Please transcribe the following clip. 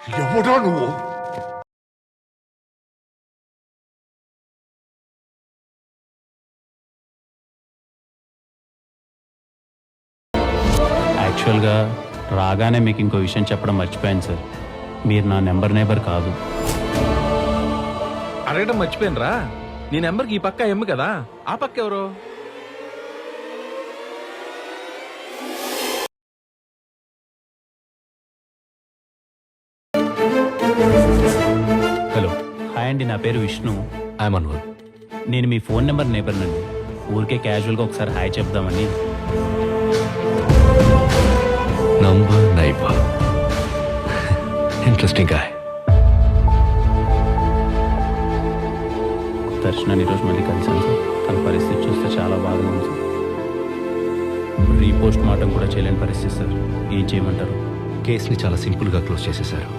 ఎవడా నువ్వు యాక్చువల్గా రాగానే మీకు ఇంకో విషయం చెప్పడం మర్చిపోయాను సార్. మీరు నా నెంబర్ నేబర్ కాదు. అడగడం మర్చిపోయినరా? నీ నెంబర్కి ఈ పక్క ఎమ్ము కదా? ఆ పక్క ఎవరు? నా పేరు విష్ణు. ఐఎమ్ అన్వర్. నేను మీ ఫోన్ నెంబర్ నేబర్ నండి ఊరికే క్యాజువల్గా ఒకసారి హాయ్ చెప్దామని. నంబర్ ఇంట్రెస్టింగ్ గాయ్ దర్శనాన్ని ఈరోజు మళ్ళీ కలిసాను సార్. తన పరిస్థితి చూస్తే చాలా బాగా ఉంది సార్. రీపోస్ట్ మార్టం కూడా చేయలేని పరిస్థితి సార్. ఏం చేయమంటారు? కేసుని చాలా సింపుల్గా క్లోజ్ చేసేశారు.